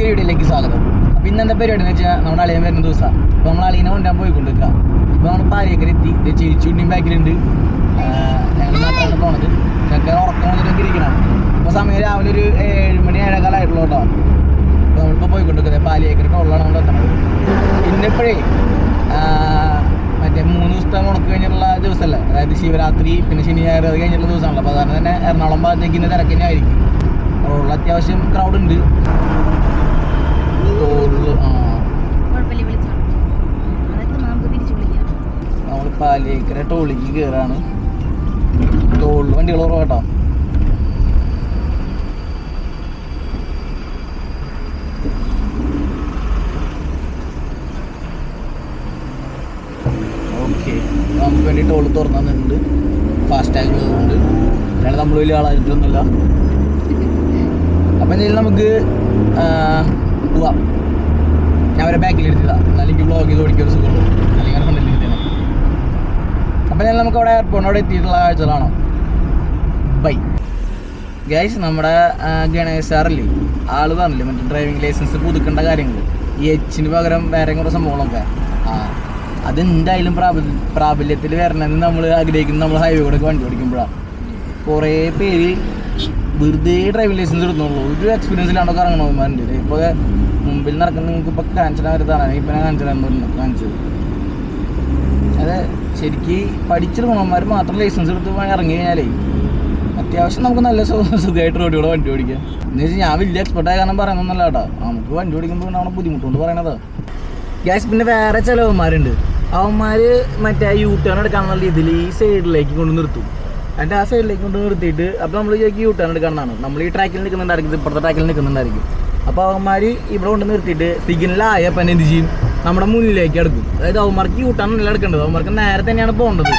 പുതിയ വീഡിയോയിലേക്ക് സ്വാഗതം. അപ്പോൾ ഇന്നെന്താ പരിപാടി എന്ന് വെച്ചാൽ നമ്മുടെ അളിയൻ വരുന്ന ദിവസമാണ് അപ്പോൾ നമ്മൾ അളിയനെ കൊണ്ടുപോകാൻ പോയിക്കൊണ്ടിരിക്കുക ഇപ്പോൾ നമ്മൾ പാരിയൊക്കെ എത്തി ചേച്ചിയുണ്ടിയും ബാക്കിലുണ്ട്. ഞങ്ങൾ പോണത്. ചക്ക ഉറക്കം വന്നിട്ടൊക്കെ ഇരിക്കണം അപ്പോൾ സമയം രാവിലെ ഒരു ഏഴ് മണി ഏഴേകാലായിട്ടുള്ളൂ കേട്ടോ. അപ്പോൾ നമ്മളിപ്പോൾ പോയിക്കൊണ്ടിരിക്കുന്നത് പാലിയേക്കര ടോളിലാണ് നമ്മൾ എത്തണത്. ഇന്നിപ്പോഴേ മറ്റേ മൂന്ന് ദിവസത്തെ ഉണക്ക് കഴിഞ്ഞിട്ടുള്ള ദിവസമല്ലേ അതായത് ശിവരാത്രി പിന്നെ ശനി അത് കഴിഞ്ഞിട്ടുള്ള ദിവസമാണല്ലോ. അപ്പോൾ അതുകൊണ്ട് തന്നെ എറണാകുളം ഭാഗത്തേക്ക് ഇന്ന് തിരക്കന്നെ ആയിരിക്കും റോഡിൽ അത്യാവശ്യം ക്രൗഡ് ഉണ്ട്. ആ. നമ്മൾ പാലിയേക്കര ടോളിക്ക് കയറാണ് ടോളിൽ വണ്ടികൾ കുറവാട്ടോ ഓക്കെ നമുക്ക് വേണ്ടി ടോൾ തുറന്നു തന്നിട്ടുണ്ട്. ഫാസ്റ്റ് ടാഗ് ഉണ്ട് അല്ലാണ്ട് നമ്മൾ വലിയ ആളായിട്ടൊന്നുമില്ല എന്തായാലും നമുക്ക് പോവാം. ഞാൻ അവരെ ബാക്കിൽ എടുത്തതാണ് അല്ലെങ്കിൽ ബ്ലോഗ് ചെയ്ത് ഒരു സുഖമുള്ളൂ. അല്ലെങ്കിൽ ഫ്രണ്ടിൽ എടുത്തേനെ അപ്പം ഞാൻ നമുക്ക് അവിടെ എയർപോർട്ട് അവിടെ എത്തിയിട്ടുള്ള കാഴ്ചകളാണോ ബൈ ഗൈസ് നമ്മുടെ ഗണേഷ് സാറല്ലേ ആൾ പറഞ്ഞില്ലേ? മറ്റേ ഡ്രൈവിംഗ് ലൈസൻസ് പുതുക്കേണ്ട കാര്യങ്ങൾ ഈ എച്ചിന് പകരം വേറെ കുറേ സംഭവങ്ങളൊക്കെ. ആ അത് എന്തായാലും പ്രാബല്യ പ്രാബല്യത്തിൽ വരണമെന്ന് നമ്മൾ ആഗ്രഹിക്കുന്നത് നമ്മൾ ഹൈവേ കൂടെ വണ്ടി ഓടിക്കുമ്പോഴാണ് കുറേ പേര് വെറുതെ ഡ്രൈവിംഗ് ലൈസൻസ് എടുത്തോളൂ ഒരു എക്സ്പീരിയൻസ് കറങ്ങണോ ഇറങ്ങണവന്മാരുണ്ട് ഇപ്പോൾ മുമ്പിൽ നടക്കുന്ന നിങ്ങൾക്ക് ഇപ്പോൾ കാണിച്ചാൽ വരുന്നതാണ് ഇപ്പം ഞാൻ കാണിച്ചാൽ കാണിച്ചത് അതെ ശരിക്ക് പഠിച്ചെടുക്കണവന്മാർ മാത്രം ലൈസൻസ് എടുത്ത് ഇറങ്ങി കഴിഞ്ഞാലേ അത്യാവശ്യം നമുക്ക് നല്ല സുഖമായിട്ട് റോഡിലൂടെ വണ്ടി ഓടിക്കാം. എന്ന് വെച്ചാൽ ഞാൻ വലിയ എക്സ്പെർട്ടായ കാരണം പറയുന്നൊന്നുമല്ല കേട്ടോ. നമുക്ക് വണ്ടി ഓടിക്കുമ്പോൾ അവിടെ ബുദ്ധിമുട്ടുകൊണ്ട് പറയണത്. ഗ്യാസ് പിന്നെ വേറെ ചിലവന്മാരുണ്ട്. അവന്മാർ മറ്റേ യൂ ടേൺ എടുക്കാന്നുള്ള ഇതിൽ ഈ സൈഡിലേക്ക് കൊണ്ട് നിർത്തും. എന്നിട്ട് ആ സൈഡിലേക്ക് കൊണ്ട് നിർത്തിയിട്ട് അപ്പോൾ നമ്മൾ ചോദിക്കും യൂ ടേൺ എടുക്കാനാണ് നമ്മൾ ഈ ട്രാക്കിൽ നിൽക്കുന്നുണ്ടായിരിക്കും ഇപ്പുറത്തെ ട്രാക്കിൽ നിൽക്കുന്നുണ്ടായിരിക്കും അപ്പോൾ അവന്മാർ ഇവിടെ കൊണ്ട് നിർത്തിയിട്ട് സിഗ്നലായ അപ്പം എന്ത് ചെയ്യും? നമ്മുടെ മുന്നിലേക്ക് എടുക്കും അതായത് അവന്മാർക്ക് യൂ ടേൺ അല്ല എടുക്കേണ്ടത്. അവന്മാർക്ക് നേരെ തന്നെയാണ് പോകേണ്ടത്.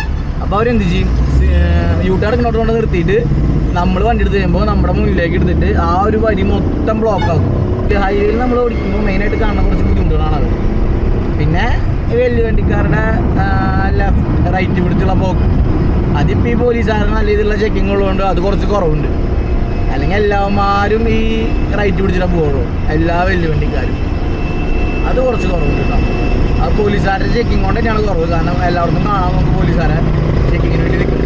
അപ്പോൾ അവരെന്ത് ചെയ്യും? യൂ ടേൺ എടുക്കുന്നോട്ട് കൊണ്ട് നിർത്തിയിട്ട് നമ്മൾ വണ്ടി എടുത്ത് കഴിയുമ്പോൾ നമ്മുടെ മുന്നിലേക്ക് എടുത്തിട്ട് ആ ഒരു വരി മൊത്തം ബ്ലോക്ക് ആക്കും. ഹൈവേയിൽ നമ്മൾ ഓടിക്കുമ്പോൾ മെയിനായിട്ട് കാണുന്ന കുറച്ച് ബുദ്ധിമുട്ടുകളാണ് അത്. പിന്നെ വലിയ വണ്ടിക്കാരുടെ ലെഫ്റ്റ് റൈറ്റ് പിടിച്ചുള്ള പോക്ക്. അതിപ്പോൾ ഈ പോലീസുകാരൻ നല്ല രീതിയിലുള്ള ചെക്കിങ് ഉള്ളതുകൊണ്ട് അത് കുറച്ച് കുറവുണ്ട്. അല്ലെങ്കിൽ എല്ലാവന്മാരും ഈ റൈറ്റ് പിടിച്ചിട്ടാണ് പോകുള്ളൂ എല്ലാ വെല്ലുവണ്ടിക്കാരും വണ്ടിക്കാരും അത് കുറച്ച് കുറവുണ്ട് കേട്ടോ ആ പോലീസുകാരുടെ ചെക്കിംഗ് കൊണ്ട് തന്നെയാണ് കുറവ്. കാരണം എല്ലായിടത്തും കാണാൻ നമുക്ക് പോലീസുകാരെ ചെക്കിങ്ങിന് വേണ്ടി നിൽക്കും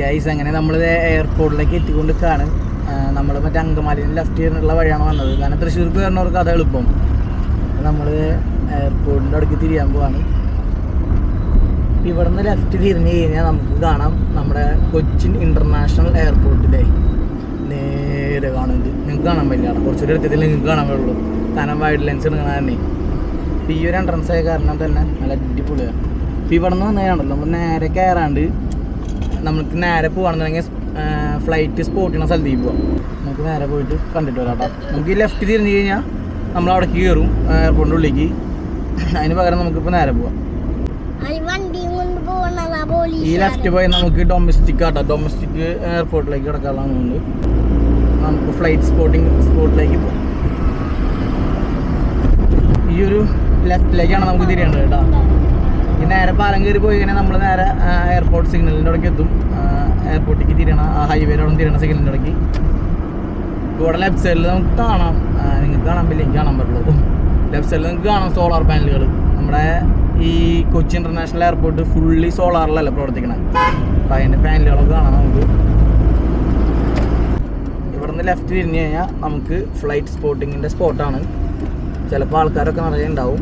ഗൈസ് അങ്ങനെ നമ്മൾ എയർപോർട്ടിലേക്ക് എത്തിക്കൊണ്ട് നിൽക്കുകയാണ് നമ്മൾ മറ്റേ അങ്കമാലിന് ലെഫ്റ്റ് ചെയ്യുന്നുള്ള വഴിയാണ് വന്നത്. കാരണം തൃശ്ശൂർക്ക് വരുന്നവർക്ക് അത് എളുപ്പം. നമ്മൾ എയർപോർട്ടിന്റെ അടുക്ക് തിരിയാൻ പോവാണ്. ഇവിടുന്ന് ലെഫ്റ്റ് തിരിഞ്ഞ് കഴിഞ്ഞാൽ നമുക്ക് കാണാം നമ്മുടെ കൊച്ചിൻ ഇന്റർനാഷണൽ എയർപോർട്ടിലെ നേരെ കാണുന്നുണ്ട് നിങ്ങൾക്ക് കാണാൻ പറ്റില്ല. കുറച്ചൊരു എടുത്തതിൽ നിങ്ങൾക്ക് കാണാൻ പറ്റുള്ളൂ. കാരണം വൈഡ് ലെൻസ് എടുക്കണ തന്നെ. ഇപ്പം ഈ ഒരു എൻട്രൻസ് ആയ കാരണം തന്നെ നല്ല അടിപൊളിയാണ് ഇപ്പം ഇവിടെ നിന്ന് വന്നതാണല്ലോ നമ്മൾ നേരെ കയറാണ്ട് നമുക്ക് നേരെ പോകണമെന്നുണ്ടെങ്കിൽ ഫ്ലൈറ്റ് സ്പോട്ട് ചെയ്യുന്ന സ്ഥലത്തേക്ക് പോവാം. നമുക്ക് നേരെ പോയിട്ട് കണ്ടിട്ട് വരാം കേട്ടോ. നമുക്ക് ഈ ലെഫ്റ്റ് തിരിഞ്ഞ് കഴിഞ്ഞാൽ നമ്മൾ അവിടെ കയറും എയർപോർട്ടിന്റെ ഉള്ളിലേക്ക്. അതിന് പകരം നമുക്കിപ്പോൾ നേരെ പോവാം അതിൽ വണ്ടിയും കൊണ്ട് പോകണതാ ഈ ലെഫ്റ്റ് പോയി നമുക്ക് ഡൊമസ്റ്റിക് ആട്ടോ. ഡൊമസ്റ്റിക് എയർപോർട്ടിലേക്ക് കിടക്കാനുള്ളതുകൊണ്ട് നമുക്ക് ഫ്ലൈറ്റ് സ്പോട്ടിങ് സ്പോട്ടിലേക്ക് പോകാം ഈ ഒരു ലെഫ്റ്റിലേക്കാണ് നമുക്ക് തിരിയേണ്ടത് കേട്ടോ. ഈ നേരെ പാലം കയറി പോയി കഴിഞ്ഞാൽ നമ്മൾ നേരെ എയർപോർട്ട് സിഗ്നലിന്റെ ഇടയ്ക്ക് എത്തും. എയർപോർട്ടിലേക്ക് തിരിയണം ആ ഹൈവേയിലോടെ തിരിയണം സിഗ്നലിന്റെ ഇടയ്ക്ക്. ഇവിടെ ലെഫ്റ്റ് സൈഡിൽ നമുക്ക് കാണാം. നിങ്ങൾക്ക് കാണാൻ പറ്റില്ല എനിക്ക് കാണാൻ പറ്റുള്ളൂ. ലെഫ്റ്റ് സൈഡിൽ നിങ്ങൾക്ക് കാണാം സോളാർ പാനലുകൾ നമ്മുടെ ഈ കൊച്ചി ഇന്റർനാഷണൽ എയർപോർട്ട് ഫുള്ളി സോളാറിലല്ല പ്രവർത്തിക്കണത് അപ്പം അതിന്റെ പാനലുകളൊക്കെ കാണാം നമുക്ക്. ഇവിടുന്ന് ലെഫ്റ്റ് തിരിഞ്ഞ് കഴിഞ്ഞാൽ നമുക്ക് ഫ്ലൈറ്റ് സ്പോട്ടിങ്ങിന്റെ സ്പോട്ടാണ് ചിലപ്പോൾ ആൾക്കാരൊക്കെ നിറയെ ഉണ്ടാവും.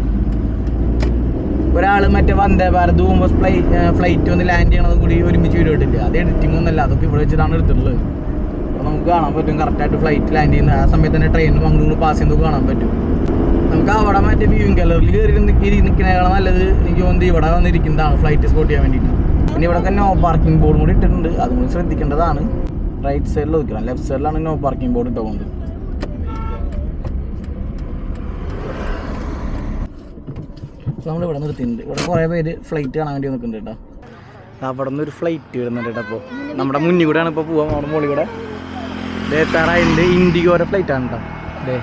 ഒരാൾ മറ്റേ വന്ദേ ഭാരത് പോകുമ്പോൾ ഫ്ലൈ ഫ്ലൈറ്റ് വന്ന് ലാൻഡ് ചെയ്യണതും കൂടി ഒരുമിച്ച് വീഡിയോ ഇട്ടില്ല അത് എഡിറ്റിംഗ് ഒന്നുമല്ല അതൊക്കെ ഇവിടെ വെച്ചിട്ടാണ് എടുത്തിട്ടുള്ളത്. അപ്പോൾ നമുക്ക് കാണാൻ പറ്റും കറക്റ്റായിട്ട് ഫ്ലൈറ്റ് ലാൻഡ് ചെയ്യുന്ന ആ സമയത്ത് തന്നെ ട്രെയിനും അങ്ങോട്ട് പാസ് ചെയ്യുന്നത് കാണാൻ പറ്റും. നമുക്ക് അവിടെ മറ്റേ വ്യൂവിങ് ഗാലറിയിൽ കയറി നിൽക്കി നിൽക്കുന്നതിനേക്കാൾ നല്ലത് എനിക്ക് തോന്നുന്നത് ഇവിടെ വന്നിരിക്കുന്നതാണ് ഫ്ലൈറ്റ് സ്പോട്ട് ചെയ്യാൻ വേണ്ടിയിട്ട്. പിന്നെ ഇവിടെ നോ പാർക്കിംഗ് ബോർഡും കൂടി ഇട്ടിട്ടുണ്ട്. അതും കൂടി ശ്രദ്ധിക്കേണ്ടതാണ്. റൈറ്റ് സൈഡിൽ നോക്കണം ലെഫ്റ്റ് സൈഡിലാണ് നോ പാർക്കിംഗ് ബോർഡ് ഇട്ട് പോകുന്നത് നമ്മൾ ഇവിടെ നിർത്തിയിട്ടുണ്ട്. ഇവിടെ കുറേ പേര് ഫ്ലൈറ്റ് കാണാൻ വേണ്ടി നിൽക്കുന്നുണ്ട് കേട്ടോ. അവിടെ നിന്ന് ഒരു ഫ്ലൈറ്റ് വരുന്നുണ്ട് കേട്ടോ അപ്പോൾ നമ്മുടെ മുന്നിൽ കൂടെയാണ് ഇപ്പോൾ പോവാം നമ്മുടെ മുകളിൽ കൂടെ. ദേ എത്താറായിട്ടുണ്ട്. ഇൻഡിഗോയുടെ ഫ്ലൈറ്റ് ആണ് കേട്ടോ. ദേ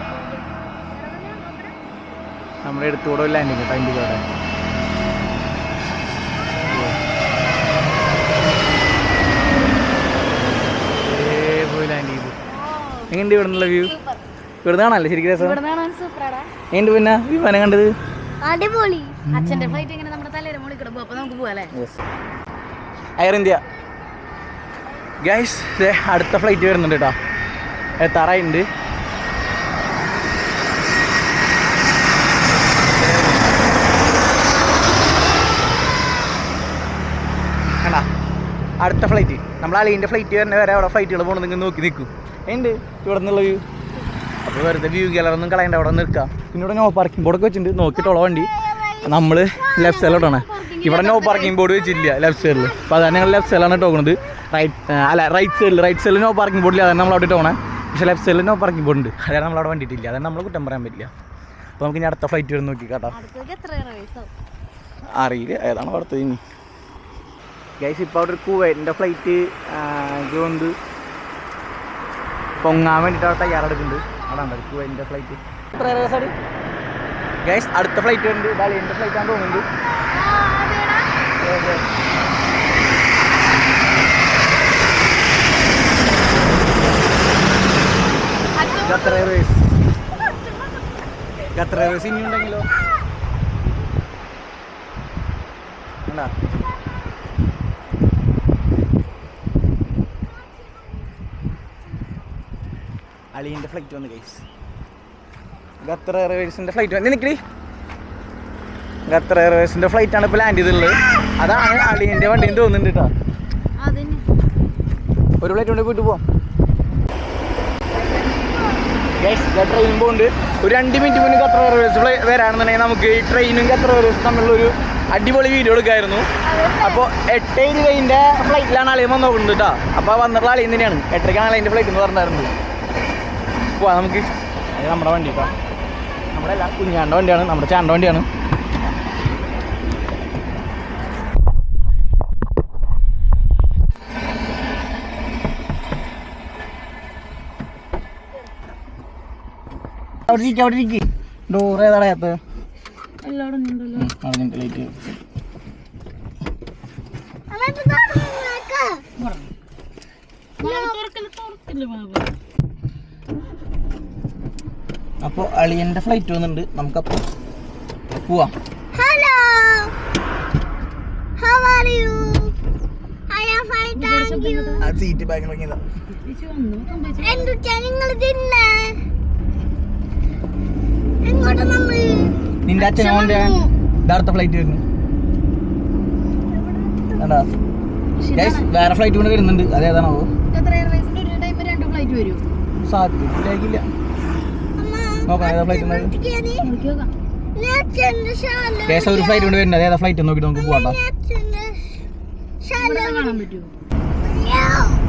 നമ്മുടെ അടുത്തുകൂടെ ലാൻഡിങ് കേട്ടോ അതിന്റെ പോയി ലാൻഡ് ചെയ്തു എങ്ങനെയുണ്ട് ഇവിടെ നിന്നുള്ള വ്യൂ ഇവിടുന്ന് കാണാല്ലേ? ശരിക്കും രസം? എന്റെ പിന്നെ വിമാനം കണ്ടത്? അടിപൊളി. അച്ഛന്റെ ഫ്ലൈറ്റ് ഇങ്ങനെ നമ്മുടെ തലയുടെ മുകളിൽ കിടക്കും അപ്പൊ നമുക്ക് പോവാം അല്ലേ? എയർ ഇന്ത്യ ഗൈസ് അടുത്ത ഫ്ലൈറ്റ് വരുന്നുണ്ട് കേട്ടോ. എത്താറായിട്ടുണ്ട് കണ്ടാ അടുത്ത ഫ്ലൈറ്റ് നമ്മൾ അലീന്റെ ഫ്ലൈറ്റ് വരുന്ന വരെ അവിടെ ഫ്ലൈറ്റുകൾ പോകണം നിങ്ങൾ നോക്കി നിൽക്കും. ഉണ്ട് ഇവിടെ നിന്നുള്ള വ്യൂ അപ്പോൾ വെറുതെ വ്യൂ ഗ്യാലറൊന്നും കളയണ്ട അവിടെ നിൽക്കാം. പിന്നെ ഇവിടെ നോ പാർക്കിംഗ് ബോർഡൊക്കെ വെച്ചിട്ടുണ്ട്. നോക്കിയിട്ടുള്ള വണ്ടി. നമ്മൾ ലെഫ്റ്റ് സൈഡിലോട്ടാണ് ഇവിടെ നോ പാർക്കിംഗ് ബോർഡ് വെച്ചില്ല ലെഫ്റ്റ് സൈഡിൽ അപ്പോൾ അതാണ് ഞങ്ങൾ ലെഫ്റ്റ് സൈഡിലാണ് ടോക്കണത് റൈറ്റ് അല്ല റൈറ്റ് സൈഡിൽ റൈറ്റ് സൈഡിൽ നോ പാർക്കിംഗ് ബോർഡില്ല അതാണ് നമ്മൾ അവിടെ ടോണേ പക്ഷേ ലെഫ്റ്റ് സൈഡിൽ നോ പാർക്കിംഗ് ബോർഡ് ഉണ്ട്. അതാണ് നമ്മളവിടെ വണ്ടിയിട്ടില്ല. അതാണ് നമ്മൾ കുറ്റം പറയാൻ പറ്റില്ല. അപ്പോൾ നമുക്ക് ഇനി അടുത്ത ഫ്ലൈറ്റ് വരും നോക്കി കേട്ടോ അറിയില്ല. ഏതാണ് അടുത്തത് ഇനി? ഗൈസ് ഇപ്പോൾ അവിടെ ഒരു കുവൈറ്റിന്റെ ഫ്ലൈറ്റ് എനിക്ക് പൊങ്ങാൻ വേണ്ടിയിട്ട് അവിടെ തയ്യാറെടുക്കുന്നുണ്ട്. അവിടെ കുവൈറ്റിന്റെ ഫ്ലൈറ്റ് എത്ര ദിവസമാണ് ഗൈസ് അടുത്ത ഫ്ലൈറ്റ് ഉണ്ട് ഡാലിയന്റെ ഫ്ലൈറ്റ് ആണെന്ന് തോന്നുന്നുണ്ട്. ഖത്തർ എയർവേസ് ഖത്തർ എയർവേസ് ഇനി ഉണ്ടെങ്കിലോ അളിയന്റെ ഫ്ലൈറ്റ് വന്നു ഗൈസ് ഖത്തർ എയർവേസിന്റെ ഫ്ലൈറ്റ് വന്ന്. നിൽക്കി ഖത്തർ എയർവേസിന്റെ ഫ്ലൈറ്റാണ് ഇപ്പോൾ ലാൻഡ് ചെയ്തിട്ടുള്ളത്. അതാണ് അളിയന്റെ വണ്ടിന്ന് തോന്നുന്നുണ്ട് കേട്ടോ ഒരു ഫ്ലൈറ്റ് കൊണ്ട് പോയിട്ട് പോവാം. ട്രെയിൻ പോകുന്നുണ്ട് ഒരു രണ്ട് മിനിറ്റ് മുന്നേ ഖത്തർ എയർവേസ് വരാണെന്നുണ്ടെങ്കിൽ നമുക്ക് ഈ ട്രെയിനും ഖത്തർ എയർവേസും തമ്മിലുള്ള ഒരു അടിപൊളി വീഡിയോ എടുക്കായിരുന്നു. അപ്പോൾ എട്ട് ഇരുപതിന്റെ ഫ്ലൈറ്റിലാണ് വന്നു നോക്കുന്നത് കേട്ടോ അപ്പോൾ വന്നിട്ടുള്ള അളിയൻ തന്നെയാണ്. എട്ടരയ്ക്കാണ് അളിയന്റെ ഫ്ലൈറ്റ് എന്ന് പറഞ്ഞിരുന്നത്. പോവാം നമുക്ക്. അത് നമ്മുടെ വണ്ടി കേട്ടോ നമ്മുടെ എല്ലാ കുഞ്ഞാണ്ട വണ്ടിയാണ് നമ്മുടെ ചാണ്ട വണ്ടിയാണ്. അവിടെ ഇരിക്കുക അവിടെ ഇരിക്കുക ഡോർ ഉണ്ടല്ലോ പറഞ്ഞിട്ട് ലൈറ്റ് തുറക്കില്ല തുറക്കില്ല ബാബു. അപ്പോൾ അളിയന്റെ ഫ്ലൈറ്റ് വന്നിട്ടുണ്ട് നമുക്കപ്പോൾ പോവാം. Hello how are you I am fine thank you ആ സീറ്റ് ബാഗ് സംഭവിച്ചു എന്തുട്ടാ നിങ്ങൾ തിന്നെ? എങ്ങോട്ട് നമ്മൾ നിന്റെ അച്ഛനെ കൊണ്ട് അടുത്ത ഫ്ലൈറ്റ് വരുന്നു. കണ്ടാ? Guys, വേറെ ഫ്ലൈറ്റ് കൊണ്ട് വരുന്നുണ്ട്. അതേതാണോ എത്ര എയർവേസിന്റെ ഒരു ടൈം രണ്ട് ഫ്ലൈറ്റ് വരും? സാധ്യതയില്ല. നോക്കാം ഏതാ ഫ്ലൈറ്റ് നോക്കാം കേസ് ഒരു ഫ്ലൈറ്റ് കൊണ്ട് വരുന്നത്. ഏതാ ഫ്ലൈറ്റ് നോക്കി നമുക്ക് പോവാട്ടോ ഇവിടെ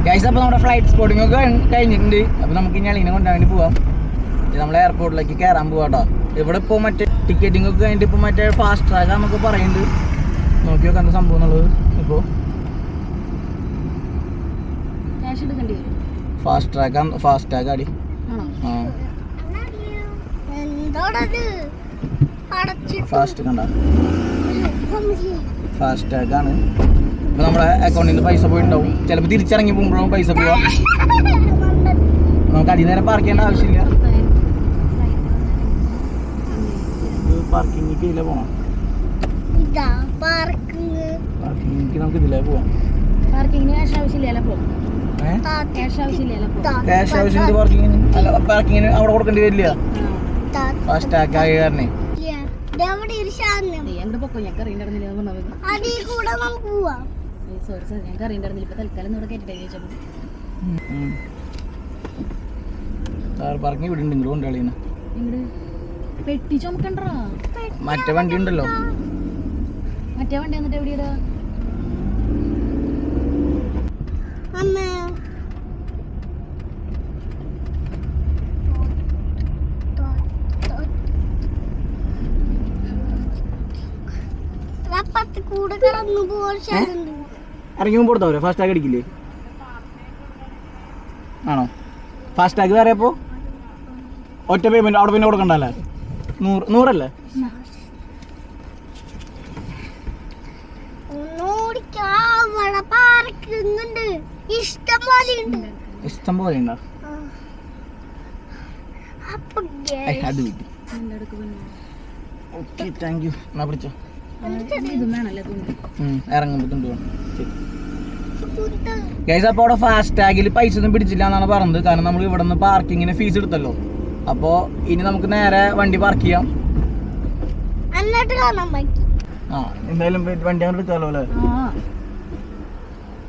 ഗൈസ് അപ്പോൾ നമ്മുടെ ഫ്ലൈറ്റ് സ്പോട്ടിംഗ് ഒക്കെ കഴിഞ്ഞിട്ടുണ്ട്. അപ്പോൾ നമുക്ക് ഇനി അളീനെ കൊണ്ടാൻ വേണ്ടി പോവാം. നമ്മൾ എയർപോർട്ടിലേക്ക് കയറാൻ പോവാട്ടോ ഇവിടെ ഇപ്പോൾ മറ്റേ ടിക്കറ്റിംഗ് ഒക്കെ കഴിഞ്ഞിട്ട് ഇപ്പോൾ മറ്റേ ഫാസ്റ്റ് ട്രാക്ക് നമുക്ക് പറയുന്നുണ്ട്. നോക്കി നോക്കാൻ സംഭവം എന്നുള്ളത്. ഇപ്പോൾ ഫാസ്റ്റ് ട്രാക്ക് ഫാസ്റ്റ് ട്രാക്ക് അടി ആ. ഫാസ്റ്റ് കണ്ട? ഫാസ്റ്റ് ട്രാക്ക് ആണ്. ഇപ്പോൾ നമ്മുടെ അക്കൗണ്ടിൽ നിന്ന് പൈസ പോയിട്ടുണ്ടാവും. ചിലപ്പോൾ തിരിച്ചിറങ്ങി പോകുമ്പോഴും പൈസ പോവാം നമുക്ക് അതിനേരം പാർക്ക് ചെയ്യേണ്ട ആവശ്യമില്ല. പാർക്കിംഗ് ഇതിലേ പോകണം പാർക്കിംഗ് നമുക്ക് ഇതിലേ പോവാം. പാർക്കിങ്ങിന് ക്യാഷ് ആവശ്യമില്ലല്ലോ ഏഹ് ക്യാഷ് ആവശ്യമില്ല പാർക്കിങ്ങിന് അവിടെ കൊടുക്കേണ്ടി വരില്ല. ഫാസ്റ്റ് ആയ കാരണേ. അങ്ങോട്ട് പൊക്കോ? ഞങ്ങൾക്ക് അറിയണ്ടായിരുന്നില്ല സോറി സാർ ഞങ്ങൾക്ക് അറിയണ്ടായിരുന്നില്ല ഇപ്പൊ തൽക്കാലം ഇവിടെ കേട്ടിട്ടേ ഇവിടെ ഉണ്ട് ഇങ്ങോട്ട് കൊണ്ടുകളിന്ന് പെട്ടി ചുമക്കണ്ടാ മറ്റേ വണ്ടി ഉണ്ടല്ലോ. മറ്റേ വണ്ടി എന്നിട്ട് എവിടെയാ അമ്മ പത്ത് കൂടെ കടന്നു പോകാൻ ശാന്തി ഇറങ്ങി മുമ്പ് കൊടുത്താവോ ഫാസ്റ്റ് ടാഗ് അടിക്കില്ലേ? ആണോ? ഫാസ്റ്റ് ടാഗ് വേറെ അപ്പോൾ ഒറ്റ പേയ്മെന്റ് അവിടെ പിന്നെ കൊടുക്കണ്ടല്ലേ? നൂറ് നൂറല്ലേ? ഇഷ്ടം പോലെ ഉണ്ട് ഇഷ്ടം പോലെ ഉണ്ടോ അത് വീട്ടി ഓക്കെ താങ്ക് യു എന്നാ പിടിച്ചോ? തുണ്ട് ഇറങ്ങുമ്പോ ഗൈസ് അപ്പോൾ അവിടെ ഫാസ്റ്റ് ടാഗിൽ പൈസ ഒന്നും പിടിച്ചില്ല എന്നാണ് പറഞ്ഞത്. കാരണം നമ്മൾ ഇവിടെ നിന്ന് പാർക്കിങ്ങിന് ഫീസ് എടുത്തല്ലോ. അപ്പോൾ ഇനി നമുക്ക് നേരെ വണ്ടി പാർക്ക് ചെയ്യാം. ആ എന്തായാലും വണ്ടി അങ്ങോട്ട് എടുക്കാമല്ലോ അല്ലേ?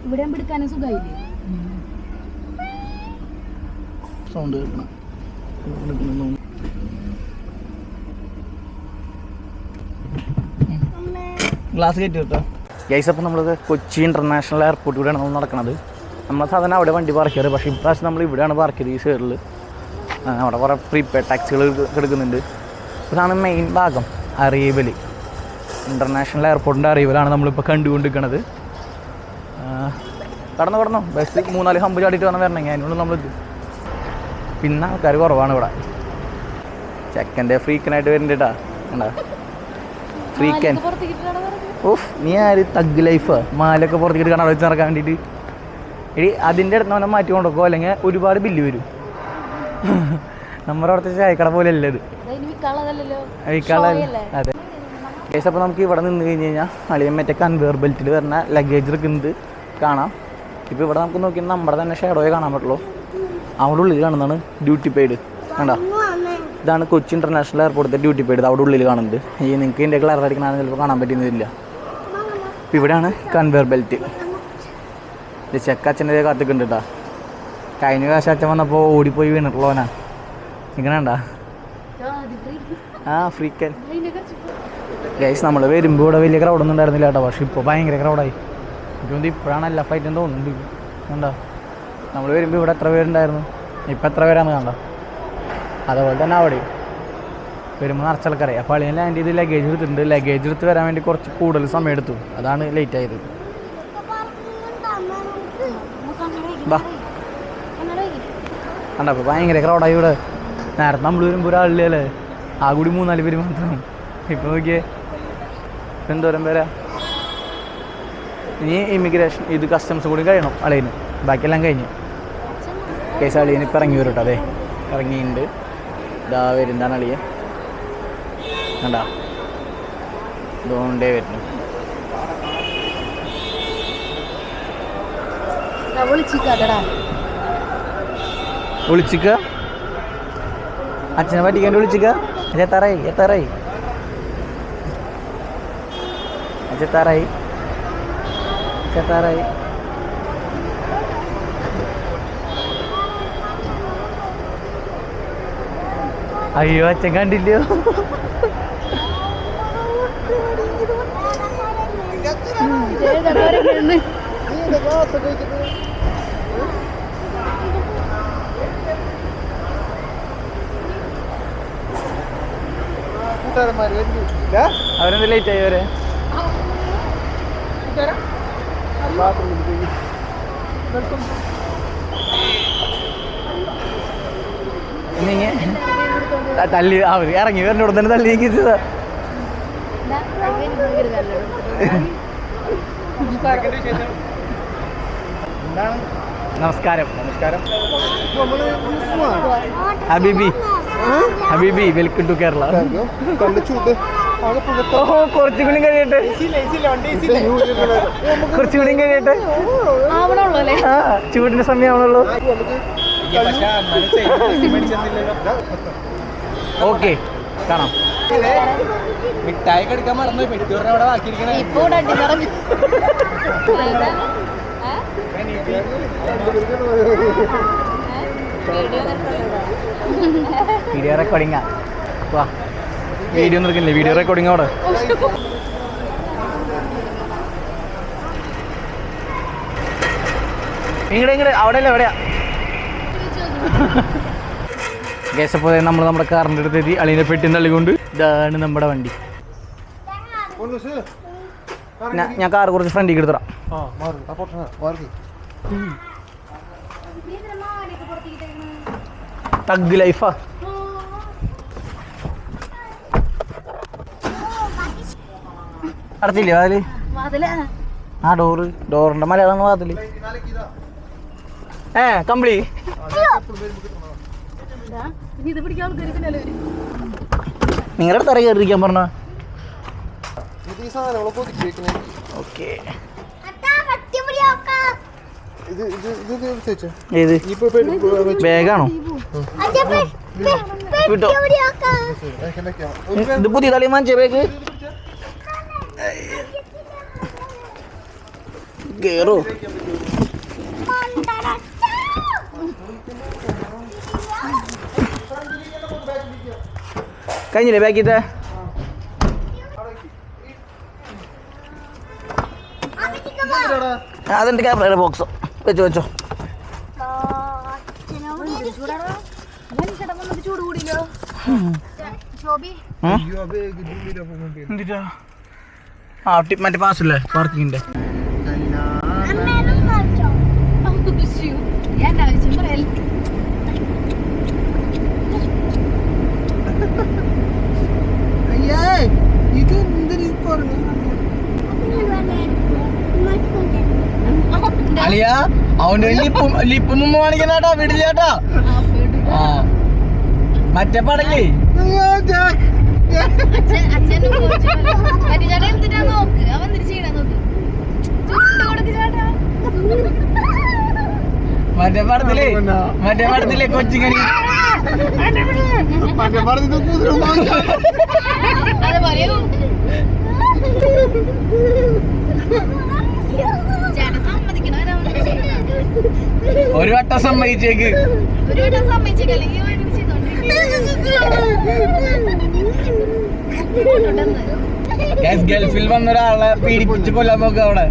ഇവിടെ സുഖമായില്ലേ? സൗണ്ട് കേൾക്കണം. ഗ്ലാസ് കയറ്റി കേട്ടോ ഗൈസ് അപ്പോൾ നമ്മളത് കൊച്ചി ഇന്റർനാഷണൽ എയർപോർട്ട് കൂടെയാണ് നമ്മൾ നടക്കുന്നത് നമ്മൾ സാധനം അവിടെ വണ്ടി പാർക്ക് ചെയ്യാറ് പക്ഷേ ഇപ്രാവശ്യം നമ്മൾ ഇവിടെയാണ് പാർക്ക് ചെയ്തത് ഈ സൈഡിൽ അവിടെ കുറേ പ്രീപെയ്ഡ് ടാക്സികൾ എടുക്കുന്നുണ്ട്. ഇതാണ് മെയിൻ ഭാഗം അറീവൽ ഇന്റർനാഷണൽ എയർപോർട്ടിന്റെ അറീവലാണ് നമ്മളിപ്പോൾ കണ്ടുകൊണ്ടിരിക്കുന്നത് കടന്നു കടന്നു. ബസ് മൂന്നാൽ ഹമ്പ് ചാടിയിട്ട് വേണം വരണമെങ്കിൽ അതിനുള്ളിൽ നമ്മൾ പിന്നെ ആൾക്കാർ കുറവാണ് ഇവിടെ. ചെക്കന്റെ ഫ്രീക്കനായിട്ട് വരുന്നുണ്ട് കേട്ടാ ഫ്രീക്കൻ ഓഫ് നീ ആര് തഗ് ലൈഫ് മാലൊക്കെ പുറത്തേക്ക് കാണാൻ വെച്ച് നടക്കാൻ വേണ്ടിയിട്ട്. എടി അതിന്റെ അടുത്ത് നമ്മൾ മാറ്റി കൊണ്ടുപോകും അല്ലെങ്കിൽ ഒരുപാട് ബില്ല് വരും. നമ്മുടെ അവിടുത്തെ ചായക്കട പോലെ അല്ലേ ഇത് അതെ. കേസ് അപ്പോൾ നമുക്ക് ഇവിടെ നിന്ന് കഴിഞ്ഞ് കഴിഞ്ഞാൽ അളിയൻ മറ്റേ കൺവേർ ബെൽറ്റിൽ വരുന്ന ലഗേജ് എടുക്കുന്നത് കാണാം. ഇപ്പോൾ ഇവിടെ നമുക്ക് നോക്കി നമ്മുടെ തന്നെ ഷേഡോയെ കാണാൻ പറ്റുള്ളൂ. അവിടെ ഉള്ളിൽ കാണുന്നതാണ് ഡ്യൂട്ടി പെയ്ഡ് കണ്ടോ? ഇതാണ് കൊച്ചി ഇന്റർനാഷണൽ എയർപോർട്ടിന്റെ ഡ്യൂട്ടി പെയ്ഡ് അവിടെ ഉള്ളിൽ കാണുന്നത് ഈ നിങ്ങൾക്ക് ഇതിന്റെ കളർ അടിക്കണമെന്ന് ചിലപ്പോൾ കാണാൻ പറ്റുന്നില്ല ഇപ്പോൾ ഇവിടെയാണ് കൺവെയർ ബെൽറ്റ് ഇത് ചെക്കച്ഛന്റെ കാത്തിക്കുണ്ട് കേട്ടോ. കഴിഞ്ഞ പ്രാവശ്യം അച്ഛൻ വന്നപ്പോൾ ഓടിപ്പോയി വീണിട്ടുള്ളവനാ. ഇങ്ങനെ ഉണ്ടാ ആ ഫ്രീക്കൻ ഗൈസ് നമ്മൾ വരുമ്പോൾ ഇവിടെ വലിയ ക്രൗഡൊന്നും ഉണ്ടായിരുന്നില്ല കേട്ടോ. പക്ഷേ ഇപ്പോൾ ഭയങ്കര ക്രൗഡായി എനിക്ക് ഇപ്പോഴാണ് എല്ലാ ഫൈറ്റും തോന്നുന്നുണ്ട്. കണ്ടോ? നമ്മൾ വരുമ്പോൾ ഇവിടെ എത്ര പേരുണ്ടായിരുന്നു? ഇപ്പം എത്ര പേരാണ് കണ്ടോ? അതുപോലെ തന്നെ അവിടെ വരുമ്പോൾ നിറച്ചാൾക്കറിയാം. അപ്പോൾ അളിയൻ ലാൻഡ് ചെയ്ത് ലഗേജ് എടുത്തിട്ടുണ്ട്. ലഗേജ് എടുത്ത് വരാൻ വേണ്ടി കുറച്ച് കൂടുതൽ സമയം എടുത്തു. അതാണ് ലേറ്റ് ആയത്. കണ്ടോ അപ്പോൾ ഭയങ്കര ക്രൗഡായി ഇവിടെ. നേരത്തെ നമ്മൾ വരുമ്പോൾ ഒരാളില്ലേ ആ കൂടി മൂന്നാൽ പേര് മാത്രം. ഇപ്പൊ നോക്കിയേ. എന്തോരം പേരാ? ഇനി ഇമിഗ്രേഷൻ ഇത് കസ്റ്റംസ് കൂടി കഴിയണം അളിയന്. ബാക്കിയെല്ലാം കഴിഞ്ഞു. കേസ് അളിയന് ഇറങ്ങി വരും കേട്ടോ അതെ ഇറങ്ങിയിട്ടുണ്ട് ഇതാ വരുന്നതാണ് അളിയൻ. കണ്ടാ? ഇതുകൊണ്ടേ വരുന്നു വിളിച്ചിക്ക അച്ഛനെ പറ്റിക്കാണ്ട് വിളിച്ചിക്ക എത്താറായി? എത്താറായി? അച്ഛത്താറായി എത്താറായി? അയ്യോ അച്ഛൻ കണ്ടില്ലയോ? അവരെന്ത് ലേറ്റ് ആയി അവരെ? തല്ലി ആ ഇറങ്ങി വരണോട് തന്നെ തല്ലി നീക്കിച്ചതാ നമസ്കാരം. നമസ്കാരം. ഹബീബി. ഹബീബി വെൽക്കം ടു കേരള ഓഹോ കുറച്ചുകൂടി കഴിയട്ടെ. കുറച്ചുകൂടി കഴിയട്ടെ. ചൂടിന്റെ സമയം ആവണല്ലോ ചൂടിന്റെ സമയമാണല്ലോ. ഓക്കെ കാണാം. മിഠായി കടിക്കാൻ മറന്നു പെട്ടിയോറിനെ അവിടെ ബാക്കിയിരിക്കണേ. വീഡിയോ റെക്കോർഡിംഗ് വാ വീഡിയോ ഒന്നും എടുക്കുന്നില്ലേ വീഡിയോ റെക്കോർഡിംഗ് അവിടെ. ഇങ്ങടെ ഇങ്ങടെ. അവിടെ അല്ലേ എവിടെയാ കേസപ്പോൾ നമ്മൾ നമ്മുടെ കാറിന്റെ അടുത്ത് എത്തി. അളിനെ പെട്ടി തള്ളിക്കൊണ്ട്. ഇതാണ് നമ്മുടെ വണ്ടി. ഞാൻ- ഞാൻ കാർ കുറച്ച് ഫ്രണ്ടിലേക്ക് എടുത്തറാം തഗ് ലൈഫാ അടച്ചില്ലേ വാതിൽ? വാതില. ആ ഡോറ് ഡോറിന്റെ മലയാളം വാതിൽ. ഏ കമ്പിളി. ഇനി ഇത് പിടിക്കാൻ ആൾക്കാർ പിന്നാലെ വരും നിങ്ങളുടെ തറ കയറിയിരിക്കാൻ പറഞ്ഞ? ഓക്കെ. ബാഗാണോ? വിട്ടോ. ഇത് പുതിയ തളി വാങ്ങിച്ച കേറോ. കഴിഞ്ഞില്ലേ ബാക്കിത്തെ? അതുണ്ട് ക്യാമറയുടെ ബോക്സ് വെച്ചോ വെച്ചോ. ആ മറ്റേ പാസ്സില്ലേ പാർക്കിങ്ങിന്റെ അമ്മേനും നോച്ചോ ഞാൻ ആവശ്യം അയ്യേ, ഇത് എന്തിനാ ഈ പറഞ്ഞത്? അളിയ അവന്റെ ലിപ്പും ലിപ്പും മുമ്പ് കാണിക്കണാട്ടാ വീട്ടിലേട്ടാ ആ. മറ്റേ പടല്ലേ? നോക്ക്? അവൻ തിരിച്ചു നോക്ക്. ചുണ്ട് ചേട്ടാ. മറ്റേ പടത്തിലേ പടത്തിലേ ചെയ്യണം. ഒരു വട്ടം സമ്മതിച്ചേക്ക് ഒരു വട്ടം അല്ലെങ്കിൽ ഗൾഫിൽ വന്ന ഒരാളെ പീഡിപ്പിച്ച് കൊല്ലാൻ നോക്കാം അവിടെ.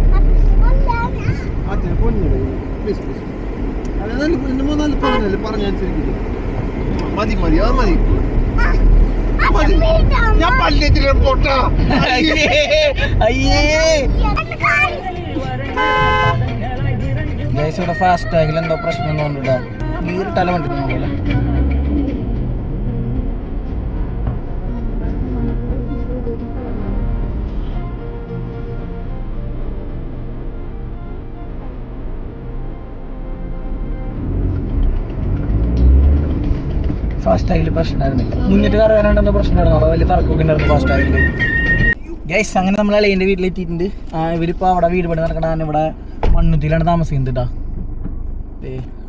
പറഞ്ഞല്ലേ പറഞ്ഞനുസരിക്കില്ല മതി മതി അത് മതി. മതി. ഞാൻ പല്ലേറ്റില്ല പൊട്ടാ. അയ്യേ. അയ്യേ. ഗൈസ് ഇവിടെ ഫാസ്റ്റ് ടാഗിൽ എന്തോ പ്രശ്നം കൊണ്ടിട്ടാ നീറിട്ടല വണ്ടി ഫാസ്റ്റ് ടാഗിൽ പ്രശ്നമായിരുന്നു. മുന്നിട്ട് കറങ്ങാനാണ്ട് എന്തോ പ്രശ്നമായിരുന്നു. അവിടെ വലിയ തറക്കൊക്കെ ഉണ്ടായിരുന്നു ഫാസ്റ്റ് ടാഗിൽ ഗൈസ് അങ്ങനെ നമ്മൾ അളിയന്റെ വീട്ടിലെത്തിയിട്ടുണ്ട്. ഇവരിപ്പോൾ അവിടെ വീട് പണി നടക്കണ ഇവിടെ മണ്ണുത്തിയിലാണ് താമസിക്കുന്നത് കേട്ടോ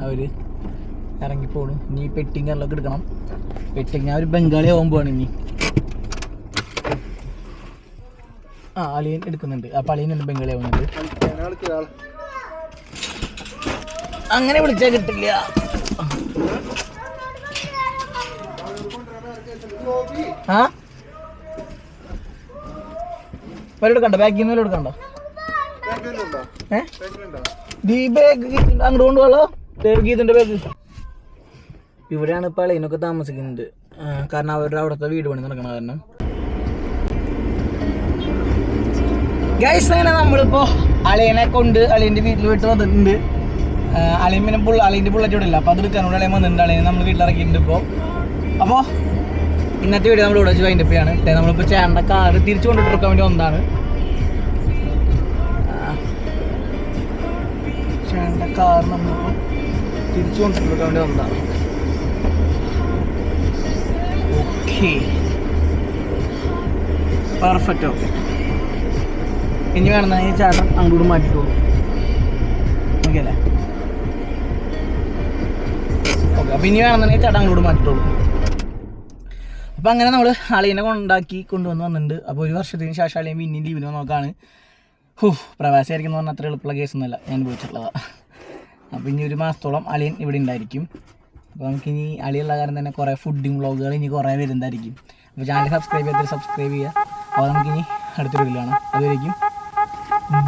അവർ ഇറങ്ങിപ്പോണു. ഇനി പെട്ടിങ് എല്ലാം എടുക്കണം. പെട്ടിങ് ഞാൻ ഒരു ബംഗാളി ആവുമ്പോഴാണ് ഇനി. ആ അളിയൻ എടുക്കുന്നുണ്ട്. അപ്പം അളിയൻ ബംഗാളി ആവുന്നുണ്ട്. അങ്ങനെ വിളിച്ചാൽ കിട്ടില്ല. ആ? വരെടുക്കണ്ട ബാക്കിൽ നിന്ന് ബാഗ് അങ്ങോട്ട് കൊണ്ടുപോകലോ. ഗീതിന്റെ ബാഗ് ഇവിടെയാണ് ഇപ്പോൾ അളിയനൊക്കെ താമസിക്കുന്നത്. കാരണം അവരുടെ അവിടുത്തെ വീട് പണി നടക്കണ കാരണം. ഗൈസ് നമ്മളിപ്പോ അളിയനെ കൊണ്ട് അളിയന്റെ വീട്ടിൽ വിട്ട് വന്നിട്ടുണ്ട്. അളിയൻ പിന്നെ അളിയന്റെ ഇല്ല അപ്പൊ അത് എടുക്കാനോട് അളിയൻ വന്നിട്ടുണ്ട്. അളിയനെ നമ്മൾ വീട്ടിലിറക്കിയിട്ടുണ്ട് ഇപ്പോൾ അപ്പോൾ ഇന്നത്തെ വീഡിയോ നമ്മൾ ഇവിടെ വെച്ച് വൈൻഡപ്പ് ചെയ്യാണ്. നമ്മളിപ്പോൾ ചേട്ടന്റെ കാറ് തിരിച്ചു കൊണ്ടിട്ടെടുക്കാൻ വേണ്ടി ഒന്നാണ് ചേട്ടന്റെ കാർ നമ്മൾ തിരിച്ചു കൊണ്ടിട്ടെടുക്കാൻ വേണ്ടി ഒന്നാണ് ഓക്കെ പെർഫെക്റ്റ് ഓക്കെ ഇനി വേണമെന്നുണ്ടെങ്കിൽ ചേട്ടൻ അങ്ങോട്ട് മാറ്റിക്കോളൂ ഓക്കെ അല്ലേ? ഓക്കെ അപ്പോൾ ഇനി വേണമെന്നുണ്ടെങ്കിൽ ചേട്ടൻ അങ്ങോട്ട് മാറ്റിക്കോളൂ അപ്പോൾ അങ്ങനെ നമ്മൾ അളിയനെ കൊണ്ടാക്കി കൊണ്ടുവന്ന് വന്നിട്ടുണ്ട്. അപ്പോൾ ഒരു വർഷത്തിന് ശേഷം അളിയൻ പിന്നെയും ലീവിന് നോക്കാണ് ഹൂ പ്രവാസിയായിരിക്കും എന്ന് പറഞ്ഞാൽ അത്ര എളുപ്പമുള്ള കേസൊന്നുമല്ല ഞാൻ പോയിട്ടുള്ളതാണ് അപ്പോൾ ഇനി ഒരു മാസത്തോളം അളിയൻ ഇവിടെ ഉണ്ടായിരിക്കും. അപ്പോൾ നമുക്കിനി അളിയുള്ള കാരണം തന്നെ കുറേ ഫുഡിങ് വ്ളോഗുകൾ ഇനി കുറേ വരുന്നതായിരിക്കും. അപ്പോൾ ചാനൽ സബ്സ്ക്രൈബ് ചെയ്തിട്ട് സബ്സ്ക്രൈബ് ചെയ്യുക. അപ്പോൾ നമുക്കിനി അടുത്തൊരു ആണ് അതുവരേക്കും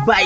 ബൈ